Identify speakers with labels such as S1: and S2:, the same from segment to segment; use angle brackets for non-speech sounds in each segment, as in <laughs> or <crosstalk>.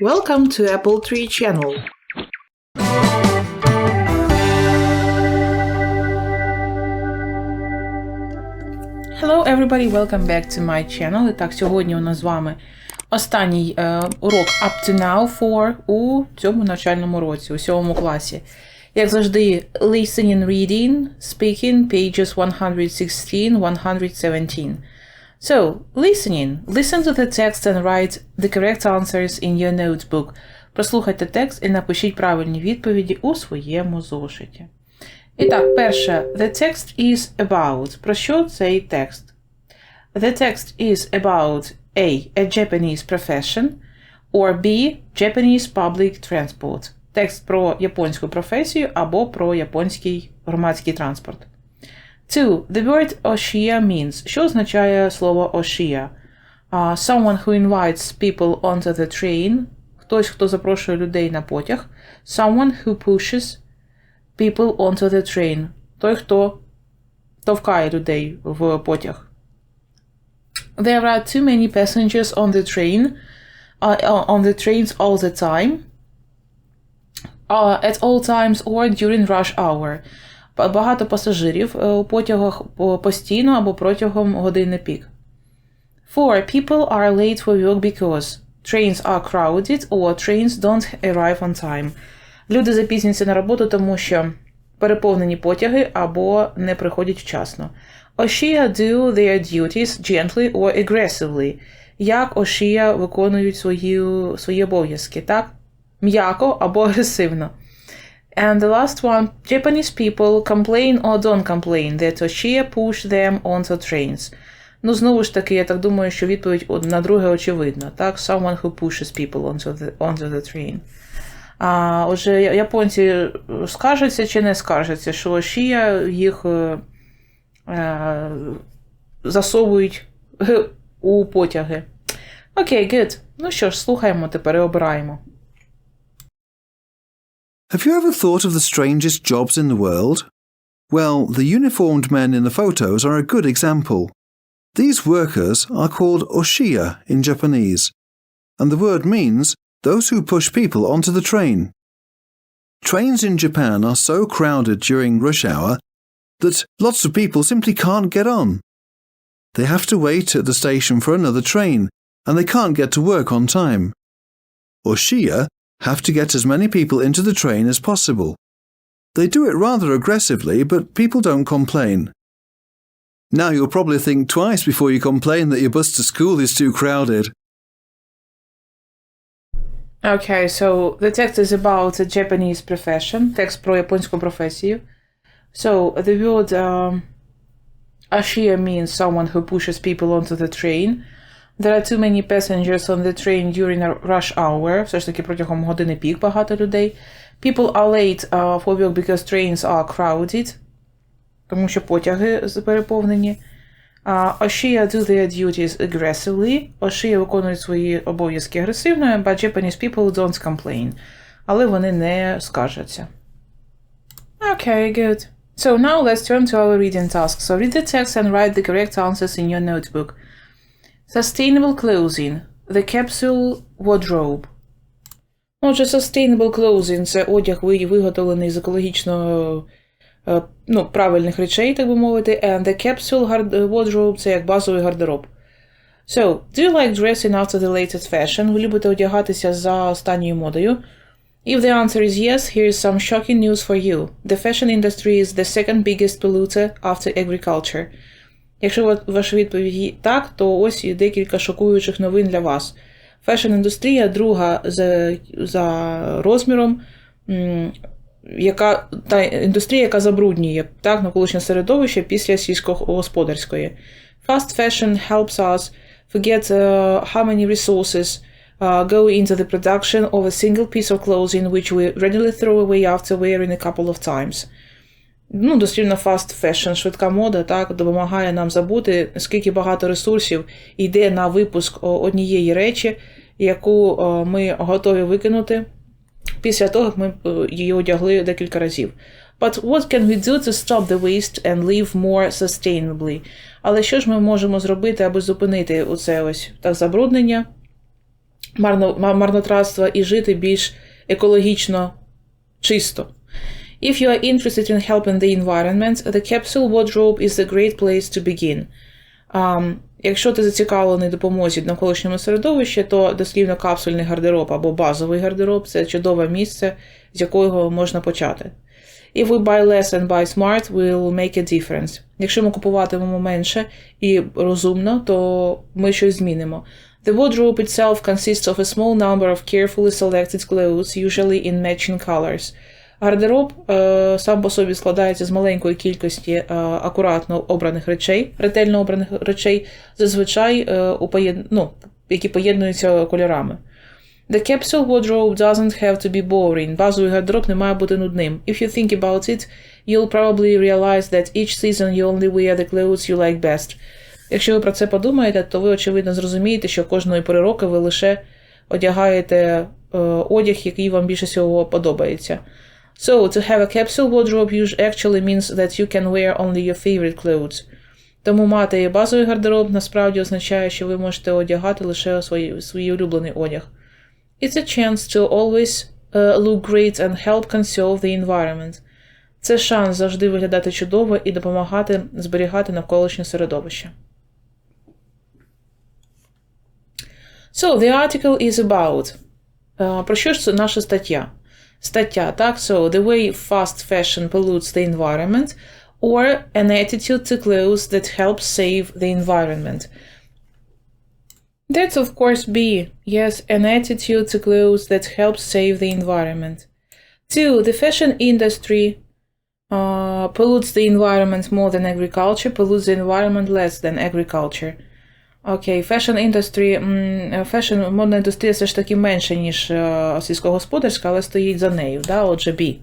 S1: Welcome to Apple Tree Channel. Hello everybody, welcome back to my channel. І так, сьогодні у нас з вами останній е, урок Up to Now for у цьому навчальному році, у сьомому класі. Як завжди, listening, reading, speaking, pages 116-117. So, listening. Listen to the text and write the correct answers in your notebook. Прослухайте текст і напишіть правильні відповіді у своєму зошиті. І так, перше, the text is about. Про що цей текст? The text is about A. A Japanese profession or B. Japanese public transport. Текст про японську професію або про японський громадський транспорт. 2. The word Oshia means. Що означає слово Oshia? Uh, someone who invites people onto the train. Хтось, хто запрошує людей на потяг. Someone who pushes people onto the train. Той, хто товкає людей в потяг. There are too many passengers on the train. Uh, on the trains all the time. Uh, at all times or during rush hour. Ба- Багато пасажирів е, у потягах постійно або протягом години пік. 4. People are late for work because trains are crowded or trains don't arrive on time. Люди запізнюються на роботу, тому що переповнені потяги або не приходять вчасно. Ошія do their duties gently or aggressively. Як Ошія виконують свої, свої обов'язки, так? М'яко або агресивно. And the last one, Japanese people complain or don't complain that Oshia push them onto trains. Ну, знову ж таки, я так думаю, що відповідь на друге очевидно. Так, someone who pushes people onto the, onto the train. А, отже, японці скаржаться чи не скаржаться, що Oshia їх е, е, засовують е, <laughs> у потяги. Окей, good. Ну що ж, слухаємо тепер і обираємо.
S2: Have you ever thought of the strangest jobs in the world? Well, the uniformed men in the photos are a good example. These workers are called oshiya in Japanese, and the word means those who push people onto the train. Trains in Japan are so crowded during rush hour that lots of people simply can't get on. They have to wait at the station for another train, and they can't get to work on time. Oshiya have to get as many people into the train as possible. They do it rather aggressively, but people don't complain. Now you'll probably think twice before you complain that your bus to school is too crowded.
S1: Okay, so the text is about a Japanese profession. Текст про японську професію. So the word um, Ashia means someone who pushes people onto the train. There are too many passengers on the train during a rush hour. Все ж таки протягом години пік багато людей. People are late uh, for work because trains are crowded. Тому що потяги з- переповнені. Uh, Oshia do their duties aggressively. Oshia виконують свої обов'язки агресивно, but Japanese people don't complain. Але вони не скаржаться. Okay, good. So now let's turn to our reading task. So read the text and write the correct answers in your notebook. Sustainable clothing. The capsule wardrobe. Отже, sustainable clothing – це одяг ви- виготовлений з екологічно е, ну, правильних речей, так би мовити, and the capsule gard- wardrobe – це як базовий гардероб. So, do you like dressing after the latest fashion? Ви любите одягатися за останньою модою? If the answer is yes, here is some shocking news for you. The fashion industry is the second biggest polluter after agriculture. Якщо ваша відповідь так, то ось і декілька шокуючих новин для вас. Фешн-індустрія друга за, за розміром, яка, та індустрія, яка забруднює так, навколишнє середовище після сільськогосподарської. Fast fashion helps us forget uh, how many resources uh, go into the production of a single piece of clothing which we readily throw away after wearing a couple of times. Ну, дослівно fast fashion, швидка мода, так, допомагає нам забути, скільки багато ресурсів йде на випуск однієї речі, яку ми готові викинути після того, як ми її одягли декілька разів. But what can we do to stop the waste and live more sustainably? Але що ж ми можемо зробити, аби зупинити оце ось так забруднення марно, ма- марнотратства і жити більш екологічно чисто. If you are interested in helping the environment, the capsule wardrobe is a great place to begin. Um, якщо ти зацікавлений допомозі навколишньому середовищі, то дослівно капсульний гардероб або базовий гардероб це чудове місце, з якого можна почати. If we buy less and buy smart, we'll make a difference. Якщо ми купуватимемо менше і розумно, то ми щось змінимо. The wardrobe itself consists of a small number of carefully selected clothes, usually in matching colors. Гардероб е, сам по собі складається з маленької кількості е, акуратно обраних речей, ретельно обраних речей, зазвичай е, у поєд... ну, які поєднуються кольорами. The capsule wardrobe doesn't have to be boring. Базовий гардероб не має бути нудним. If you think about it, you'll probably realize that each season you only wear the clothes you like best. Якщо ви про це подумаєте, то ви очевидно зрозумієте, що кожної пори року ви лише одягаєте одяг, який вам більше всього подобається. So, to have a capsule wardrobe actually means that you can wear only your favorite clothes. Тому мати базовий гардероб насправді означає, що ви можете одягати лише свій, свій улюблений одяг. It's a chance to always uh, look great and help conserve the environment. Це шанс завжди виглядати чудово і допомагати зберігати навколишнє середовище. So, the article is about. Uh, про що ж це наша стаття? Стаття, так, so the way fast fashion pollutes the environment or an attitude to clothes that helps save the environment. That's of course B. Yes, an attitude to clothes that helps save the environment. Two, the fashion industry uh, pollutes the environment more than agriculture, pollutes the environment less than agriculture. Окей, industry, м, fashion, модна індустрія все ж таки менше, ніж е, сільськогосподарська, але стоїть за нею, да, отже, B.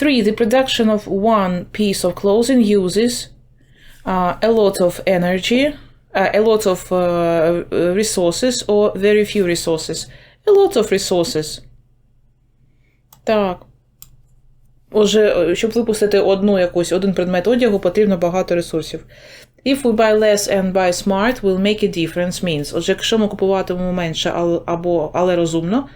S1: Three, the production of one piece of clothing uses uh, a lot of energy, uh, a lot of uh, resources or very few resources. A lot of resources. Так. Отже, щоб випустити одну якусь, один предмет одягу, потрібно багато ресурсів. If we buy less and buy smart, we'll make a difference means. Отже, якщо ми купуватимемо менше або але розумно,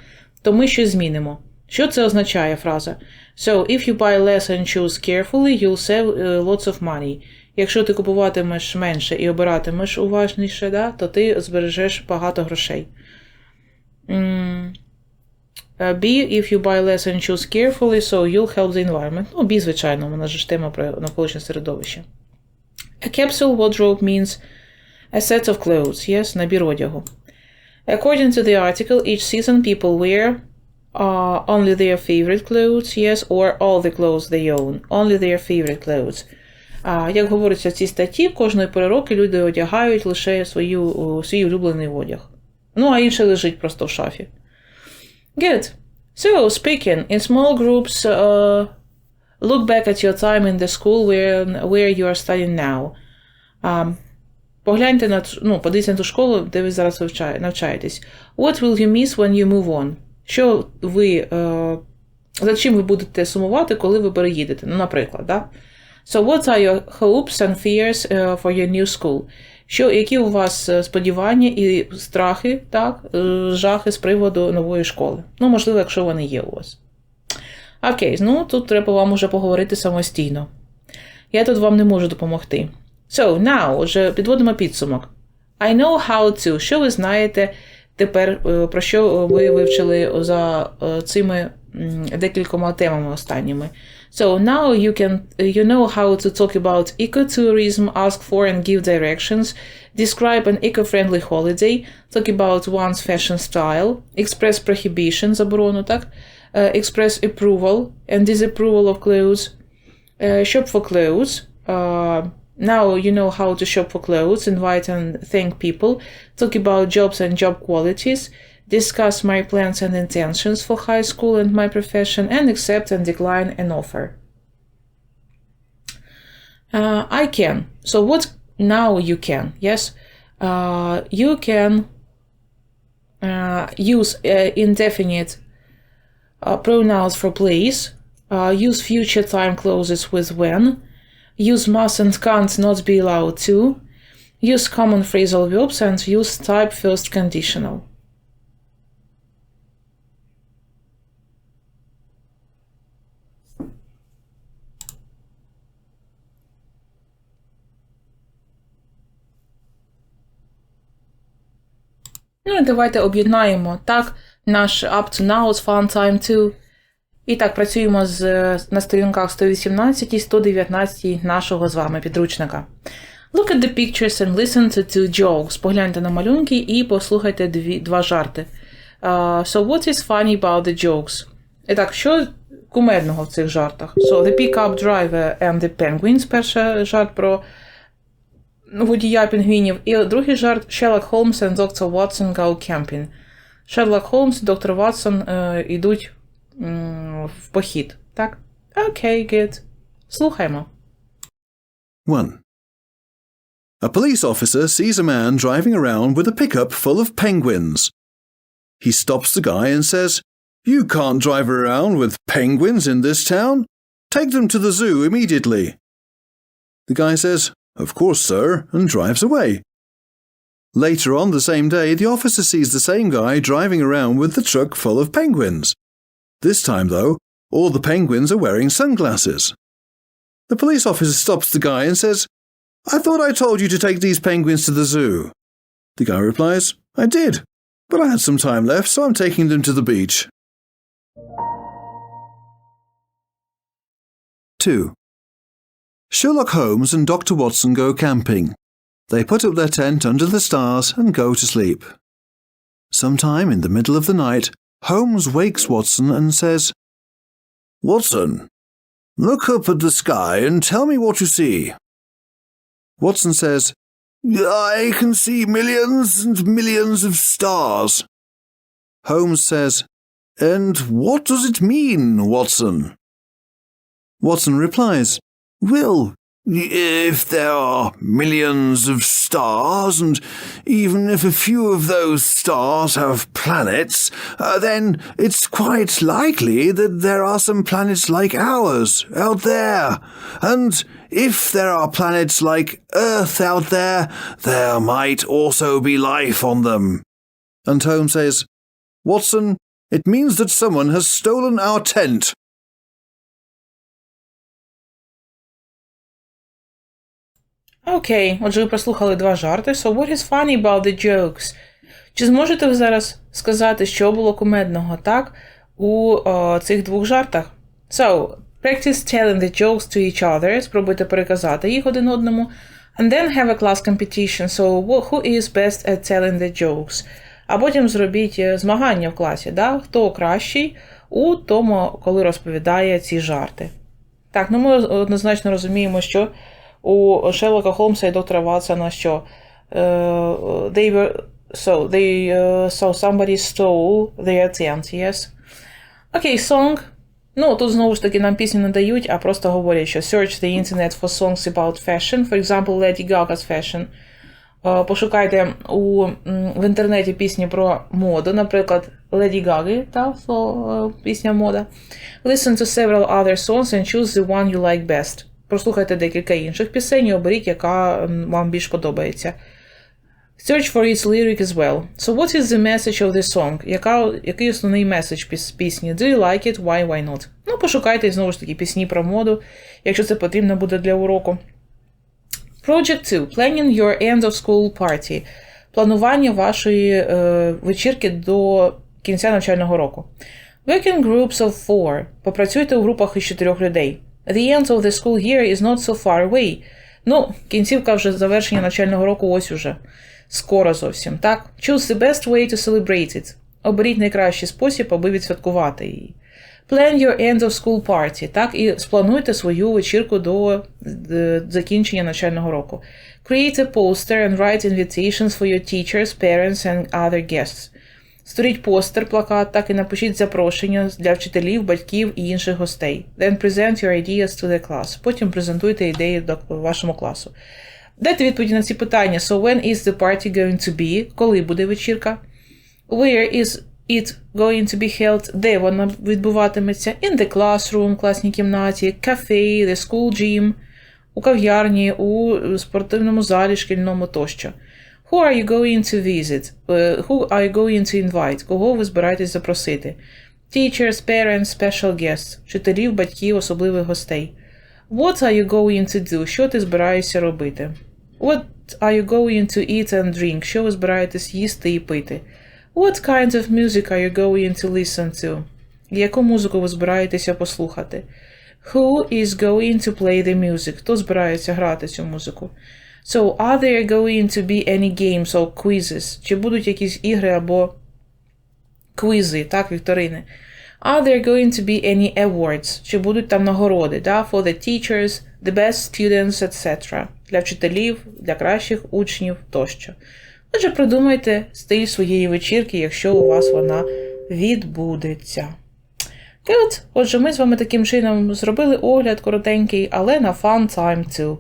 S1: то ми щось змінимо. Що це означає фраза? So, if you buy less and choose carefully, you'll save uh, lots of money. Якщо ти купуватимеш менше і обиратимеш уважніше, да, то ти збережеш багато грошей. М, е, B, if you buy less and choose carefully, so you'll help the environment. Ну, B, звичайно, вона ж тема про навколишнє середовище. A capsule wardrobe means a set of clothes, yes, набір одягу. According to the article, each season people wear uh, only their favorite clothes, yes, or all the clothes they own, only their favorite clothes. А, як говориться в цій статті, кожної пори року люди одягають лише свою, о, свій улюблений одяг. Ну, а інше лежить просто в шафі. Good. So, speaking in small groups, uh, look back at your time in the school where, where you are studying now. Um, погляньте на ну, подивіться на ту школу, де ви зараз навчаєтесь. What will you miss when you move on? Що ви, е, за чим ви будете сумувати, коли ви переїдете? Ну, наприклад, да? So, what are your hopes and fears е, for your new school? Що, які у вас е, сподівання і страхи, так, жахи з приводу нової школи? Ну, можливо, якщо вони є у вас. Окей, ну тут треба вам уже поговорити самостійно. Я тут вам не можу допомогти. So, now, отже, підводимо підсумок. I know how to. Що ви знаєте тепер, е, про що ви вивчили за е, цими декількома темами останніми? So, now you can you know how to talk about ecotourism, ask for and give directions, describe an eco-friendly holiday, talk about one's fashion style, express prohibition, заборону, так? Uh, express approval and disapproval of clothes, uh, shop for clothes. Uh, now you know how to shop for clothes, invite and thank people, talk about jobs and job qualities, discuss my plans and intentions for high school and my profession, and accept and decline an offer. Uh, I can. So what now you can? Yes, uh, you can uh, use indefinite uh, pronouns for place. Uh, use future time clauses with when. Use must and can't not be allowed to. Use common phrasal verbs and use type first conditional. Ну і давайте об'єднаємо так Наш up to now з fun time to. І так працюємо з, на сторінках 118 і 119 нашого з вами підручника. Look at the pictures and listen to two jokes. Погляньте на малюнки і послухайте дві, два жарти. Uh, so what is funny about the jokes? І так, що кумедного в цих жартах? So the pickup driver and the penguins. Перший жарт про водія пінгвінів. І другий жарт Sherlock Holmes and Dr. Watson go camping. Шерлок Холмс і доктор Ватсон е, йдуть м, в похід. Так? Окей, okay, good. Слухаймо.
S2: 1. A police officer sees a man driving around with a pickup full of penguins. He stops the guy and says, You can't drive around with penguins in this town. Take them to the zoo immediately. The guy says, Of course, sir, and drives away. Later on the same day, the officer sees the same guy driving around with the truck full of penguins. This time, though, all the penguins are wearing sunglasses. The police officer stops the guy and says, I thought I told you to take these penguins to the zoo. The guy replies, I did, but I had some time left, so I'm taking them to the beach. 2. Sherlock Holmes and Dr. Watson go camping. They put up their tent under the stars and go to sleep. Sometime in the middle of the night, Holmes wakes Watson and says, Watson, look up at the sky and tell me what you see. Watson says, I can see millions and millions of stars. Holmes says, And what does it mean, Watson? Watson replies, Well, if there are millions of stars, and even if a few of those stars have planets, uh, then it's quite likely that there are some planets like ours out there. And if there are planets like Earth out there, there might also be life on them. And Holmes says, Watson, it means that someone has stolen our tent.
S1: Окей, отже, ви прослухали два жарти. So what is funny about the jokes? Чи зможете ви зараз сказати, що було кумедного, так? У о, цих двох жартах? So, practice telling the jokes to each other. Спробуйте переказати їх один одному. And then have a class competition. So, who is best at telling the jokes? А потім зробіть е, змагання в класі, да? хто кращий у тому, коли розповідає ці жарти. Так, ну ми однозначно розуміємо, що у Шерлока Холмса і доктора Ватсона, що uh, they were so they uh, so somebody stole their tent, yes. Окей, okay, song. Ну, тут знову ж таки нам пісню не дають, а просто говорять, що search the internet for songs about fashion. For example, Lady Gaga's fashion. Uh, пошукайте у, в інтернеті пісні про моду, наприклад, Lady Gaga, та, uh, пісня мода. Listen to several other songs and choose the one you like best. Прослухайте декілька інших пісень і оберіть, яка вам більш подобається. Search for its lyric as well. So what is the message of the song? Яка, який основний меседж пісні? Do you like it? Why, why not? Ну, пошукайте знову ж таки пісні про моду, якщо це потрібно буде для уроку. Project 2. Planning your end of school party. Планування вашої е, вечірки до кінця навчального року. Working groups of four. Попрацюйте у групах із чотирьох людей. The end of the school year is not so far away. Ну, кінцівка вже завершення навчального року ось уже. Скоро зовсім, так? Choose the best way to celebrate it. Оберіть найкращий спосіб, аби відсвяткувати її. Plan your end of school party, так? І сплануйте свою вечірку до закінчення навчального року. Create a poster and write invitations for your teachers, parents and other guests. Створіть постер, плакат, так і напишіть запрошення для вчителів, батьків і інших гостей. Then present your ideas to the class. Потім презентуйте ідеї до вашому класу. Дайте відповіді на ці питання. So when is the party going to be? Коли буде вечірка? Where is it going to be held? Де вона відбуватиметься? In the classroom, класній кімнаті, cafe, the school gym, у кав'ярні, у спортивному залі шкільному тощо. Who are you going to visit? Е, Who are you going to invite? Кого ви збираєтесь запросити? Teachers, parents, special guests, вчителів, батьків, особливих гостей. What are you going to do? Що ти збираєшся робити? What are you going to eat and drink? Що ви збираєтесь їсти і пити? What kind of music are you going to listen to? Яку музику ви збираєтеся послухати? Who is going to play the music? Хто збирається грати цю музику? So, are there going to be any games or quizzes? Чи будуть якісь ігри або квізи, так, вікторини? Are there going to be any awards? Чи будуть там нагороди, да? For the teachers, the best students, etc. Для вчителів, для кращих учнів тощо. Отже, придумайте стиль своєї вечірки, якщо у вас вона відбудеться. Good. Отже, ми з вами таким чином зробили огляд коротенький, але на fun time too.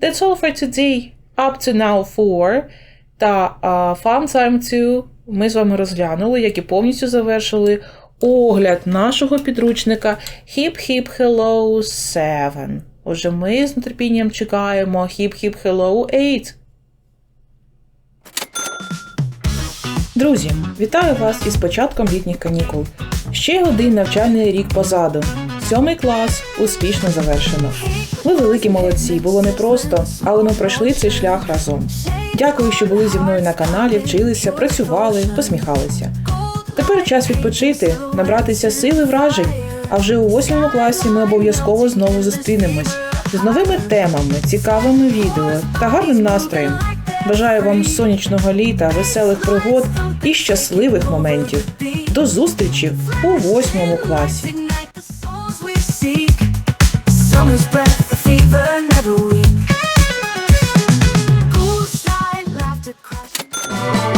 S1: That's all for today. Up to now 4. Та uh, fun time 2 ми з вами розглянули, як і повністю завершили огляд нашого підручника Hip Hip Hello 7. Отже, ми з нетерпінням чекаємо Hip Hip Hello 8. Друзі, вітаю вас із початком літніх канікул. Ще один навчальний рік позаду. Сьомий клас успішно завершено. Ви великі молодці, було непросто, але ми пройшли цей шлях разом. Дякую, що були зі мною на каналі, вчилися, працювали, посміхалися. Тепер час відпочити, набратися сили вражень. А вже у восьмому класі ми обов'язково знову зустрінемось з новими темами, цікавими відео та гарним настроєм. Бажаю вам сонячного літа, веселих пригод і щасливих моментів. До зустрічі у восьмому класі.
S3: Summer's breath, the fever never weak. Poolside laughter.